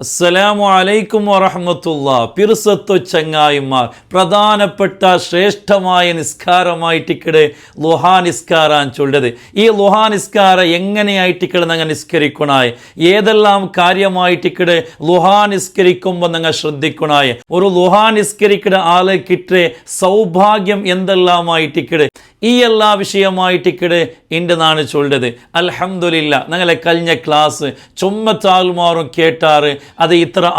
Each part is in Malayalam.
അസ്സലാമു അലൈക്കും വറഹമത്തുള്ള. പിറുസത്തു ചങ്ങായിമാർ പ്രധാനപ്പെട്ട ശ്രേഷ്ഠമായ നിസ്കാരമായിട്ടിക്കടെ ലുഹാ നിസ്കാരാൻ ചൊല്ലത് ഈ ലുഹാ നിസ്കാര എങ്ങനെയായിട്ടിക്കടെ നിങ്ങൾ നിസ്കരിക്കണായി? ഏതെല്ലാം കാര്യമായിട്ടിക്കടെ ലുഹാ നിസ്കരിക്കുമ്പോൾ നിങ്ങൾ ശ്രദ്ധിക്കണായി? ഒരു ലുഹാ നിസ്കരിക്കുന്ന ആളെ കിട്ടേ സൗഭാഗ്യം എന്തെല്ലാമായിട്ടിക്കടെ ഈ എല്ലാ വിഷയമായിട്ടിക്കടെ എന്റെ നാണ് ചൊല്ലത് അൽഹംദുലില്ല. നിങ്ങളെ കഴിഞ്ഞ ക്ലാസ് ചുമ്മത്താൽമാറും കേട്ടാറ് അത് ഇത്ര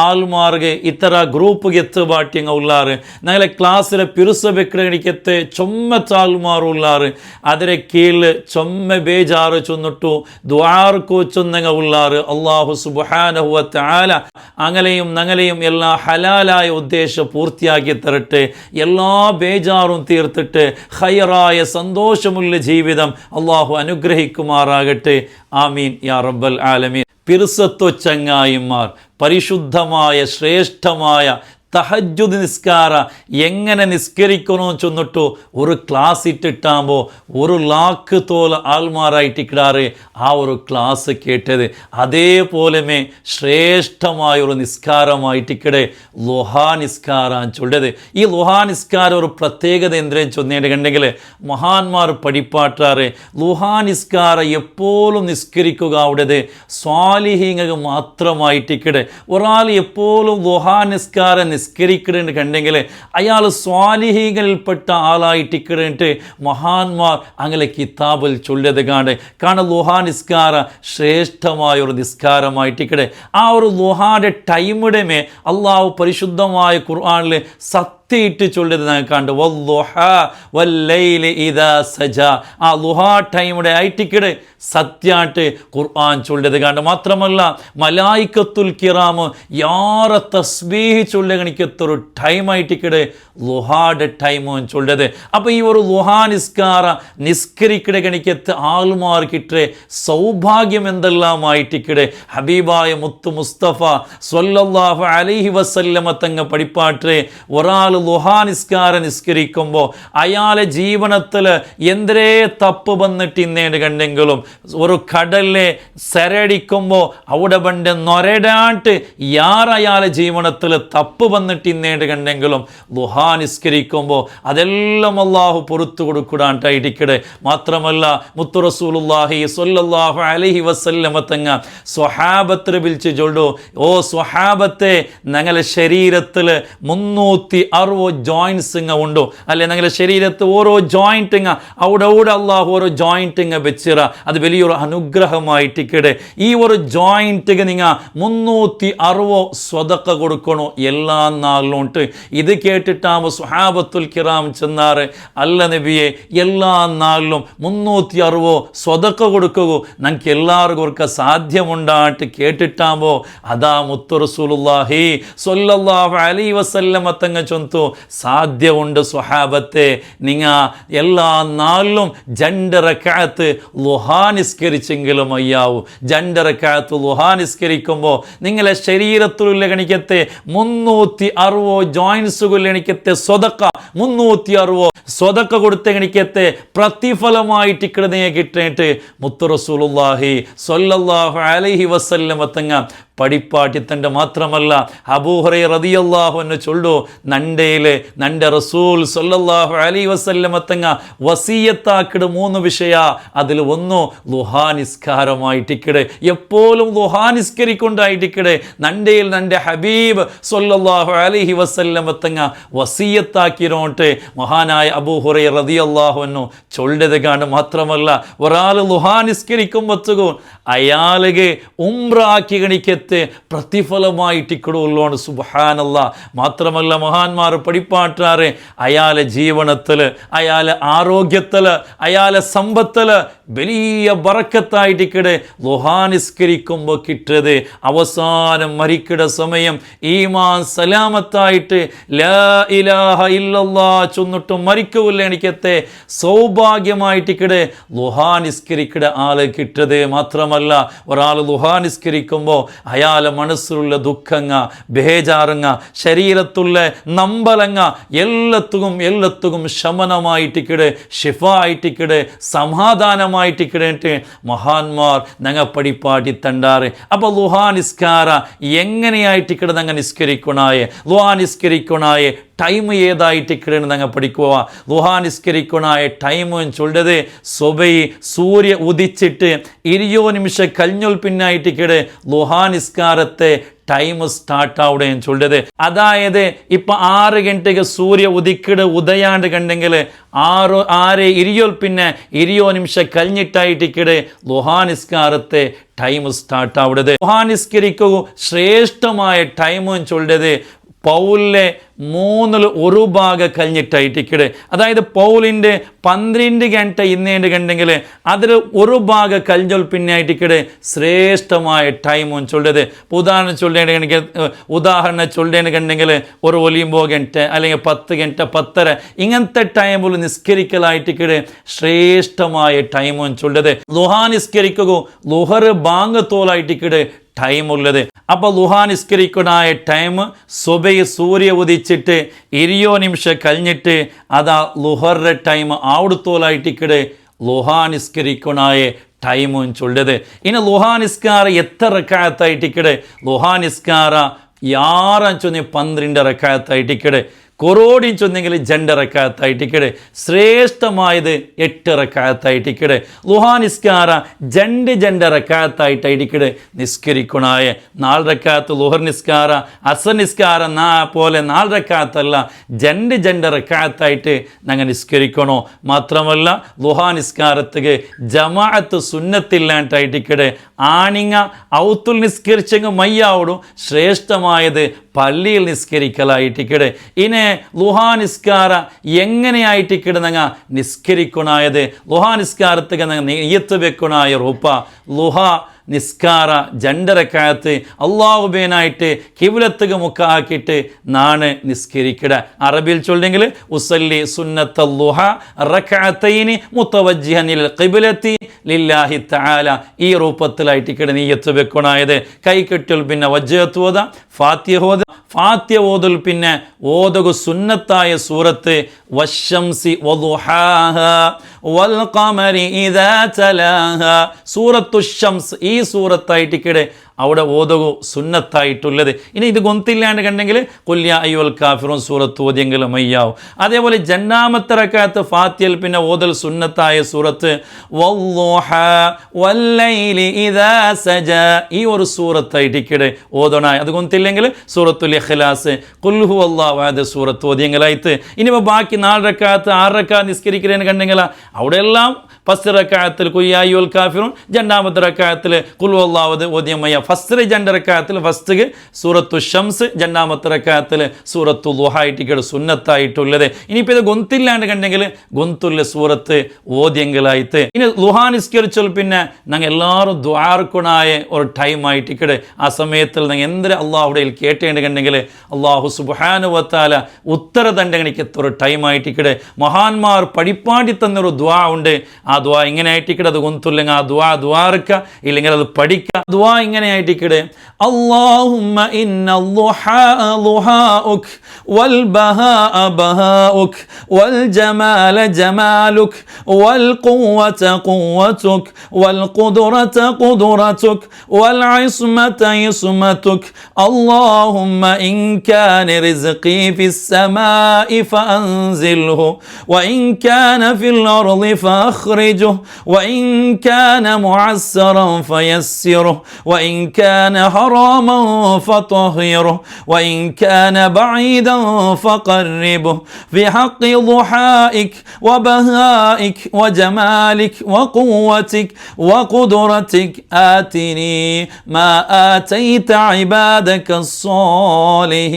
ഇത്ര ഗ്രൂപ്പ് എത്ത് ബാട്ടിയങ്ങ ഉള്ളാറ്. ഞങ്ങളെ ക്ലാസ്സിലെ പിരുസ വെക്കണിക്കത്തെ ചുമ്മത്ത് ആൾമാർ ഉള്ളാറ്. അതിരെ കീഴിൽ ചൊമ്മ ബേജാറ് ചൊന്നിട്ടു ദ്വാർക്ക് ചൊന്നങ്ങ ഉള്ളാറ്. അള്ളാഹു സുബാനഹുവത്ത് ആല അങ്ങനെയും നങ്ങളെയും എല്ലാ ഹലാലായ ഉദ്ദേശം പൂർത്തിയാക്കി തരട്ടെ. എല്ലാ ബേജാറും തീർത്തിട്ട് ഹയറായ സന്തോഷമുള്ള ജീവിതം അള്ളാഹു അനുഗ്രഹിക്കുമാറാകട്ടെ. ആമീൻ. യാ റബ്ബൽ ആലമീൻ. പിറുസത്വ ചങ്ങായിമാർ പരിശുദ്ധമായ ശ്രേഷ്ഠമായ തഹജുദ് നിസ്കാര എങ്ങനെ നിസ്കരിക്കണമെന്ന് ചൊന്നിട്ടു ഒരു ക്ലാസ് ഇട്ടിട്ടാകുമ്പോൾ ഒരു ലാക്ക് തോൽ ആൾമാരായിട്ട് ഇക്കിടാറ് ആ ഒരു ക്ലാസ് കേട്ടത്. അതേപോലെമേ ശ്രേഷ്ഠമായ ഒരു നിസ്കാരമായിട്ട് കിടേ ലൊഹാ നിസ്കാരം ചൊല്ലത് ഈ ലൊഹാ നിസ്കാരം ഒരു പ്രത്യേകത എന്തിനും ചൊന്നേണ്ടെങ്കിൽ മഹാന്മാർ പഠിപ്പാട്ടാറ്. ലുഹാ നിസ്കാരം എപ്പോഴും നിസ്കരിക്കുക അവിടേത് സ്വാലിഹീങ്ങ മാത്രമായിട്ട് കിടേ ഒരാൾ എപ്പോഴും ലുഹാ നിസ്കാരം നിസ്കരിക്കണേന്ന് കണ്ടെങ്കിൽ അയാൾ സ്വാലിഹികളിൽപ്പെട്ട ആളായിട്ട് ഇക്കണിട്ട് മഹാന്മാർ അങ്ങനെ കിതാബിൽ ചൊല്ലത് കാണെ കാരണം ലുഹാ നിസ്കാര ശ്രേഷ്ഠമായ ഒരു നിസ്കാരമായിട്ട് ഇക്കടെ ആ ഒരു ലുഹാന്റെ ടൈമിടമേ അള്ളാഹു പരിശുദ്ധമായ ഖുർആാനിൽ സത്യ എത്തിയിട്ട് ചൊല്ലിയത് കണ്ട് സജ. ആ ലുഹാ ടൈമുടെ ഐറ്റിക്കിടെ സത്യായിട്ട് ഖുർആൻ ചൊല്ലിയത് കണ്ട്. മാത്രമല്ല മലായിക്കത്തുൽ കിറാമ് യാറ തസ്ബീഹ് ചൊല്ലകണിക്കത്തൊരു ടൈമായിട്ടിക്കിടെ ലുഹാടെ ടൈമും ചൊല്ലത് അപ്പോൾ ഈ ഒരു ലുഹാ നിസ്കാര നിസ്കരിക്കിടെ കണിക്കത്ത് ആൾമാർ സൗഭാഗ്യം എന്തെല്ലാമായിട്ടിക്കിടെ ഹബീബായ മുത്തു മുസ്തഫ സ്വല്ലല്ലാഹു അലൈഹി വസല്ലമ തങ്ങ പഠിപ്പാട്ടെ ഒരാൾ ലുഹാ നിസ്കാരം നിസ്കരിക്കുമ്പോൾ അയാളെ ജീവനത്തിൽ എന്തരേ തപ്പ് വന്നിട്ട് ഇന്നേന് കണ്ടെങ്കിലും ഒരു കടലിലെ സരടിക്കുമ്പോൾ അവിടെ പണ്ട് നൊരടാട്ട് യാർ അയാളെ ജീവനത്തിൽ തപ്പ് വന്നിട്ട് ഇന്നേണ്ട് കണ്ടെങ്കിലും ലുഹാ നിസ്കരിക്കുമ്പോൾ അതെല്ലാം അള്ളാഹു പുറത്തു കൊടുക്കുടാണ്ടായിട്ടിക്കടെ മാത്രമല്ല മുത്തുറസൂലുല്ലാഹി സൊല്ലാഹു അലഹി വസല്ലമത്തങ്ങ വസല്ലമ തങ്ങ സ്വഹാബത്ത് വിളിച്ച് ചൊല്ലു ഓ സ്വഹാബത്തെ ഞങ്ങളെ ശരീരത്തിൽ മുന്നൂറ്റി അറുപത് ജോയിൻസ് ഇങ്ങ ഉണ്ടോ. അല്ലെ ഞങ്ങളുടെ ശരീരത്ത് ഓരോ ജോയിന്റ് ഇങ്ങ അവിടെ അവിടെ അള്ളാഹു ഓരോ ജോയിന്റ് ഇങ്ങ വെച്ചിറ. അത് വലിയൊരു അനുഗ്രഹമായിട്ട് കിടെ. ഈ ഒരു ജോയിന്റ് നിങ്ങ മുന്നൂറ്റി അറുപോ സ്വതക്ക കൊടുക്കണോ എല്ലാ നാളിലും ഉണ്ട് ഇത് കേട്ടിട്ടാകുമ്പോൾ സുഹാബത്തുൽ കിറാം ചെന്നാറ്. അല്ല നബിയെ എല്ലാ നാളിലും മുന്നൂറ്റി അറുപോ സ്വതക്ക കൊടുക്കുക നമുക്ക് എല്ലാവർക്കും ഒക്കെ സാധ്യമുണ്ടായിട്ട് കേട്ടിട്ടാകുമ്പോൾ അതാ മുത്തു റസൂലുള്ളാഹി സ്വല്ലല്ലാഹു അലൈഹി വസല്ലമ ചൊന്തു സാധ്യമുണ്ട് സ്വഹാബത്തെ. നിങ്ങൾ എല്ലാ നാളിലും ജണ്ടറക്കാത്ത് ലുഹാ നിസ്കരിച്ചെങ്കിലും അയ്യാവൂ. ജണ്ടറക്കാത്ത് ലുഹാ നിസ്കരിക്കുമ്പോൾ നിങ്ങളെ ശരീരത്തിലുള്ള ഗണിക്കത്തെ മുന്നൂറ്റി അറുപോ ജോയിൻസുകൾ സ്വതക്ക മുന്നൂറ്റി അറുപോ സ്വതക്ക കൊടുത്ത ഗണിക്കത്തെ പ്രതിഫലമായിട്ട് ഇക്കടനെ കിട്ടിയിട്ട് മുത്തുറസൂലുല്ലാഹി സൊല്ലാഹു അലഹി അലൈഹി വസല്ലമ തങ്ങ പഠിപ്പാട്ടിത്തന്റെ മാത്രമല്ല. അബൂഹറെ റതിയല്ലാഹു എന്ന് ചൊല്ലു നണ്ടയിൽ നന്റെ റസൂൽ സൊല്ലാഹു അലി വസല്ലമത്തങ്ങ വസീയത്താക്കിട് മൂന്ന് വിഷയ. അതിൽ ഒന്ന് ലുഹാ നിസ്കാരമായിട്ടിക്കടെ എപ്പോഴും ലുഹാ നന്റെയിൽ നന്റെ ഹബീബ് സൊല്ലാഹു അലിഹി വസല്ലമത്തങ്ങ വസീയത്താക്കിനോട്ട് മഹാനായ അബൂഹുറൈ റതി അള്ളാഹുവെന്നു ചൊല്ലത് കാണ് മാത്രമല്ല ഒരാൾ ലുഹാനിസ്കരിക്കും നിസ്കരിക്കുമ്പോഴത്തേക്കും അയാളുടെ ഉംറാക്കി ഗണിക്കത്തെ പ്രതിഫലമായിട്ടിക്കടുള്ളോണ് സുബാനല്ല മാത്രമല്ല മഹാന്മാർ പഠിപ്പാട്ടാറ് അയാളെ ജീവനത്തിൽ അയാളെ ആരോഗ്യത്തിൽ അയാളെ സമ്പത്തിൽ വലിയ ബറക്കത്തായിട്ടിക്കടെ ലുഹാനിസ്കരിക്കുമ്പോൾ കിട്ടത് അവസാനം മരിക്കട സമയം ഈമാൻ സലാമത്തായിട്ട് ഇലാഹ ചൊന്നിട്ട് മരിക്കൂല്ല എനിക്കത്തെ? സൗഭാഗ്യമായിട്ടിക്കടെ ലുഹാനിസ്കരിക്കട ആളെ കിട്ടത് മാത്രമല്ല ഒരാൾ ലുഹാനിസ്കരിക്കുമ്പോൾ അയാളെ മനസ്സിലുള്ള ദുഃഖങ്ങ ബേജാറുങ്ങ ശരീരത്തുള്ള നമ്മ അമ്പലങ്ങ എല്ലത്തും എല്ലത്തും ശമനമായിട്ടിക്കട് ഷിഫ സമാധാനമായിട്ട് സമാധാനമായിട്ടിക്കിടേറ്റ് മഹാന്മാർ ഞങ്ങൾ പടിപ്പാട്ടി തണ്ടാറ്. അപ്പോൾ ലുഹാ നിസ്കാര എങ്ങനെയായിട്ടിക്കിട ഞങ്ങൾ നിസ്കരിക്കണായേ? ലുഹാ നിസ്കരിക്കണായേ ടൈം ഏതായിട്ടിക്കിടന്ന് ഞങ്ങൾ പഠിക്കുക ലുഹാ നിസ്കരിക്കണായ ടൈം ചൊല്ലത് സ്വബൈ സൂര്യ ഉദിച്ചിട്ട് ഇരിയോ നിമിഷം കഴിഞ്ഞൊൽ പിന്നായിട്ടിക്കിട് ലുഹാ നിസ്കാരത്തെ ടൈം സ്റ്റാർട്ട് ആവുകയും ചൊല്ലത് അതായത് ഇപ്പൊ ആറ് ഗണ്ടക്ക് സൂര്യ ഉദിക്കട് ഉദയാണ്ട് കണ്ടെങ്കിൽ ആറ് ആറ് ഇരിയോൽ പിന്നെ ഇരിയോ നിമിഷം കഴിഞ്ഞിട്ടായിട്ടിക്കട് ലുഹാനിസ്കാരത്തെ ടൈം സ്റ്റാർട്ട് ആവിടത്. ലുഹാനിസ്കരിക്കൂ ശ്രേഷ്ഠമായ ടൈമും ചൊല്ലത് പൗലിലെ മൂന്നിൽ ഒരു ഭാഗം കഴിഞ്ഞിട്ടായിട്ട് ടിക്കറ്റ് അതായത് പൗലിന്റെ പന്ത്രണ്ട് ഗണ്ട ഇന്നേണ്ട് കണ്ടെങ്കിൽ അതിൽ ഒരു ഭാഗം കഴിഞ്ഞാൽ പിന്നെ ടിക്കറ്റ് ശ്രേഷ്ഠമായ ടൈം ഒന്ന് ചൊല്ലത് ഉദാഹരണം ചൊല്ലേണ്ട കണ്ടെങ്കിൽ ഉദാഹരണം ചൊല്ലേണ്ട കണ്ടെങ്കിൽ ഒരു ഒലിയുമ്പോൾ ഗണ്ട അല്ലെങ്കിൽ പത്ത് ഗണ്ട പത്തര ഇങ്ങനത്തെ ടൈമിൽ നിസ്കരിക്കലായിട്ട് ശ്രേഷ്ഠമായ ടൈം ഒന്ന് ചൊല്ലത് ലുഹാ നിസ്കരിക്കുകയോ ലുഹർ ബാങ്കത്തോലായി ടിക്കറ്റ് ടൈമുള്ളത്. അപ്പോൾ ലുഹാ നിസ്കരിക്കണായ ടൈം സുബൈ സൂര്യ ഉദിച്ചിട്ട് ഇരിയോ നിമിഷം കഴിഞ്ഞിട്ട് അതാ ലുഹറുടെ ടൈം ആവിടുത്തോലായിട്ടിക്കട് ലുഹാൻ നിസ്കരിക്കണായ ടൈമും ചൊല്ലത് ഇനി ലുഹാൻ നിസ്കാര എത്ര റക്കാത്തായിട്ടിക്കട് ലുഹാ നിസ്കാര യാറഞ്ചൊന്ന് പന്ത്രണ്ട് റക്കാത്തായിട്ടിക്കട് കൊറോടിഞ്ചൊന്നെങ്കിൽ ടിക്കട് ശ്രേഷ്ഠമായത് എട്ടിറക്കാത്തായിട്ടിക്കട് ലുഹാനിസ്കാര ജണ്ട് ജണ്ടിറക്കാത്തായിട്ടയിട്ടിക്കട് നിസ്കരിക്കണായ നാലരക്കാത്ത് ലുഹർ നിസ്കാര അസർ നിസ്കാര നാ പോലെ നാലരക്കാത്തല്ല ജണ്ട് ജണ്ടിറക്കാത്തായിട്ട് ഞങ്ങൾ നിസ്കരിക്കണോ? മാത്രമല്ല ലുഹാനിസ്കാരത്തേക്ക് ജമാഅത്ത് സുന്നത്തില്ലാണ്ടായിട്ടിക്കട് ആണിങ്ങ ഔത്തുൽ നിസ്കരിച്ചെങ്കിൽ മയ്യാവോടും ശ്രേഷ്ഠമായത് പള്ളിയിൽ നിസ്കരിക്കലായിട്ടിക്കട് ഇനി ലുഹാ നിസ്കാര എങ്ങനെയായിട്ട് കിടന്നങ്ങ നിസ്കരിക്കണായത്? ലുഹാ നിസ്കാരത്തിക്ക് നെയ്യത്ത് വെക്കണായ റൂപ്പ ലുഹാ നിസ്കാര ജണ്ടരക്കാലത്ത് അള്ളാഹുബേനായിട്ട് കിവിലത്തുക മുക്കാക്കിയിട്ട് നാണ് നിസ്കരിക്കട. അറബിയിൽ ചൊല്ലെങ്കിൽ ഉസല്ലി സുന്നത്ത ലുഹ റക്കാത്തൈനി മുത്തവജ്ജിഹനിൽ കിബിലത്തി ലില്ലാഹി താല ഈ രൂപത്തിലായിട്ട് ഇക്കടെ നീയത്ത് വെക്കണായത്. കൈകെട്ടിൽ പിന്നെ വജ്ജത്തുവത ഫാത്യഹോദ ഫാത്യ ഓത. ഫാത്യ ഓതൽ പിന്നെ ഓതകു സുന്നത്തായ സൂറത്ത് വശംസി വൽ ഖമരി ഇദാ ഈ ഈ സൂറത്തായിട്ടിക്കടെ അവിടെ ഓതകു സുന്നത്തായിട്ടുള്ളത്. ഇനി ഇത് ഗൊന്തില്ലാണ്ട് കണ്ടെങ്കിൽ കൊല്ലിയ അയ്യോൽ കാഫിറും സൂറത്ത് ഓതിയെങ്കിലും അയ്യാവും. അതേപോലെ ജന്നാമത്തിറക്കാത്ത ഫാത്തിയൽ പിന്നെ ഓതൽ സുന്നത്തായ സൂറത്ത് സജ ഈ ഒരു സൂറത്തായിട്ടിക്കടെ ഓതണായി അത് കൊന്തില്ലെങ്കിൽ സൂറത്തുൽ ഇഖ്ലാസ് കൊല്ലുഹു അള്ളാഹ് സൂറത്ത് ഓതിയെങ്കിലായിട്ട്. ഇനിയിപ്പോൾ ബാക്കി നാലരക്കാത്ത് ആറരക്കാ നിസ്കരിക്കുന്നതിന് കണ്ടെങ്കിൽ അവിടെ എല്ലാം ഫസ്റ്റ് റക്കായത്തിൽ കുയ്യായുൽ കാഫിറും രണ്ടാമത്തെ റക്കായത്തിൽ കുൽവല്ലാവത് ഓദ്യമയ്യ ഫസ്റ്റ് രണ്ട് റക്കായത്തിൽ ഫസ്റ്റ് സൂറത്തു ഷംസ് രണ്ടാമത്തെ റക്കായത്തിൽ സൂറത്തു ലുഹായിട്ടിക്കട് സുന്നത്തായിട്ടുള്ളത്. ഇനിയിപ്പോൾ ഇത് ഗൊന്തില്ലാണ്ട് കണ്ടെങ്കിൽ ഗൊന്തുള്ള സൂറത്ത് ഓദ്യങ്ങളായിട്ട് ഇനി ലുഹാ നിസ്കരിച്ചാൽ പിന്നെ ഞങ്ങൾ എല്ലാവരും ദ്വാർക്കുണായ ഒരു ടൈം ആയിട്ടിക്കട് ആ സമയത്തിൽ നിങ്ങൾ എന്തൊരു അള്ളാഹുടെ കേട്ടേണ്ട കണ്ടെങ്കിൽ അള്ളാഹു സുബാനുവത്താല ഉത്തരദണ്ഡകണിക്ക് ഒരു ടൈം ആയിട്ടിക്കട് മഹാന്മാർ പടിപ്പാടി തന്നൊരു ദ്വാ ഉണ്ട്. ആ ദ്വാ ഇങ്ങനെ ആയിട്ടിക്കടെ അത് കൊന്തുല്ലെങ്കിൽ ആ ദ്വാ ദ്വാർക്ക ഇല്ലെങ്കിൽ അത് പഠിക്കുക ദ്വാ ഇങ്ങനെ ആയിട്ടിക്കടെ اللهم إن الضحى ضحاؤك والبهاء بهاؤك والجمال جمالك والقوة قوتك والقدرة قدرتك والعصمة عصمتك اللهم إن كان رزقي في السماء فأنزله وإن كان في الأرض فأخرجه وإن كان معسرا فيسره وإن كان حراما فطهره وإن كان بعيدا فقربه. في حق ضحائك وبهائك وجمالك وقوتك وقدرتك آتني ما آتيت عبادك الصالحين.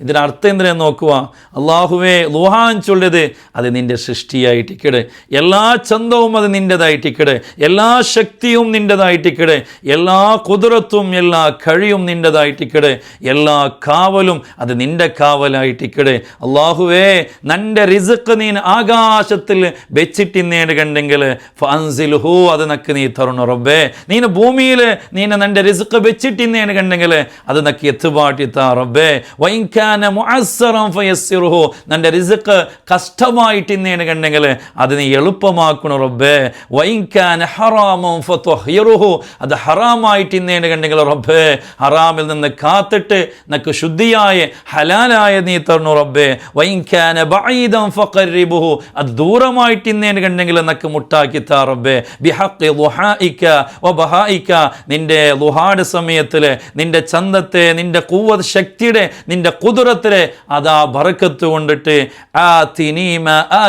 ഇതിന്റെ അർത്ഥം എന്തിനാന്ന് നോക്കുക? അള്ളാഹുവേ ലുഹാൻ ചൊല്ലത് അത് നിന്റെ സൃഷ്ടിയായിട്ടിക്കട്. എല്ലാ ചന്തവും അത് നിന്റെതായിട്ടിക്കട് എല്ലാ ശക്തിയും നിന്റെതായിട്ടിക്കട് എല്ലാ കുതിരത്തും എല്ലാ കഴിയും നിന്റെതായിട്ടിക്കട് എല്ലാ കാവലും അത് നിന്റെ കാവലായിട്ടിക്കട്. അള്ളാഹുവേ നന്റെ റിസക്ക് നീ ആകാശത്തിൽ വെച്ചിട്ടിന്നേട് കണ്ടെങ്കിൽ ഹോ അത് നക്ക് നീ തരുന്നു റബ്ബേ. നീന ഭൂമിയിൽ നീന നന്റെ റിസക്ക് വെച്ചിട്ടിന്നേട് കണ്ടെങ്കിൽ അത് നക്ക് എത്തുപാട്ടി താ റബ്ബേ. വൈകാ കാന മുഅസ്സറൻ ഫയസ്സിറുഹു. നിന്റെ റിസ്ക് കഷ്ടമായിട്ട് ഇന്നേന് കണ്ടെങ്കിൽ അത് നീ എളുപ്പമാക്കണം റബ്ബേ. വൈൻ കാന ഹറാമൻ ഫതുഹിറുഹു. അത് ഹറാമായിട്ട് ഇന്നേന് കണ്ടെങ്കിൽ റബ്ബേ ഹറാമിൽ നിന്ന് കാത്തിട്ട് നിനക്ക് ശുദ്ധിയായ ഹലാലായ നീ തരണു റബ്ബേ. വൈൻ കാന ബഈദൻ ഫഖറിബുഹു. അത് ദൂരമായിട്ട് ഇന്നേന് കണ്ടെങ്കിൽ നിനക്ക് മുട്ടാക്കി താ റബ്ബേ. ബിഹഖി ളുഹായിക വബഹായിക നിന്റെ ലുഹാട് സമയത്തിൽ നിന്റെ ചന്തത്തെ നിന്റെ കൂവത് ശക്തിയുടെ നിന്റെ കുതിരത്തിലെ അതാ ബറക്കത്ത് കൊണ്ടിട്ട് ആ തിനീമ ആ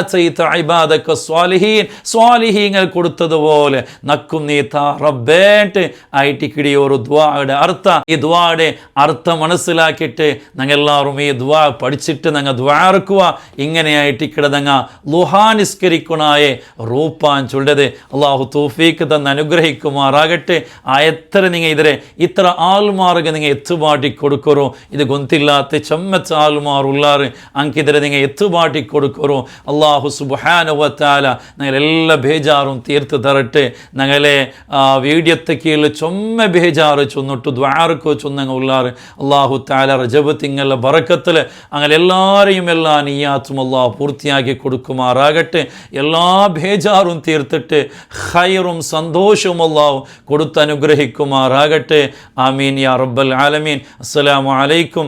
അബാദക്ക സ്വാലിഹീൻ. സ്വാലിഹീങ്ങൾ കൊടുത്തതുപോലെ നക്കും നീ താ റബ്ബേട്ട് ആയിട്ടിക്കിടി ഒരു ദ്വായുടെ അർത്ഥ ഈ ദ്വായുടെ അർത്ഥം മനസ്സിലാക്കിയിട്ട് ഞങ്ങളെല്ലാവരും ഈ ദ്വാ പഠിച്ചിട്ട് ഞങ്ങൾ ദ്വാർക്കുക ഇങ്ങനെയായിട്ടിക്കിട ഞങ്ങ ലുഹാനിസ്കരിക്കണായ റൂപ്പാൻ ചൊല്ലത് അള്ളാഹു തൂഫീക്ക് തന്ന് അനുഗ്രഹിക്കുമാറാകട്ടെ. ആ എത്ര നിങ്ങൾ ഇതിരെ ഇത്ര ആൾമാർക്ക് നിങ്ങൾ എത്തുപാട്ടി കൊടുക്കറോ? ഇത് ഗൊന്തില്ലാത്ത ചെമ്മച്ച ആൾമാർ ഉള്ളാറ് അങ്കിതിരെ നിങ്ങൾ എത്തുപാട്ടി அல்லாஹு അള്ളാഹു സുബാനുവത്താല எல்லா பேஜாரும் തീർത്ത് തരട്ടെ. ഞങ്ങളെ വീഡിയോത്തെ കീഴിൽ ചൊമ്മ ബേജാറ് ചൊന്നിട്ട് ദ്വാരക്കോ ചൊന്നങ്ങ ഉള്ളാറ് അള്ളാഹു താല റജബ് തിങ്ങല ബറക്കത്തിൽ അങ്ങനെ എല്ലാവരെയും എല്ലാ നീയാത്തും അള്ളാഹു പൂർത്തിയാക്കി കൊടുക്കുമാറാകട്ടെ. എല്ലാ ബേജാറും തീർത്തിട്ട് ഹൈറും സന്തോഷവും അള്ളാഹു കൊടുത്തനുഗ്രഹിക്കുമാറാകട്ടെ ആമീൻ യാ റബ്ബൽ ആലമീൻ. അസ്സലാമു അലൈക്കും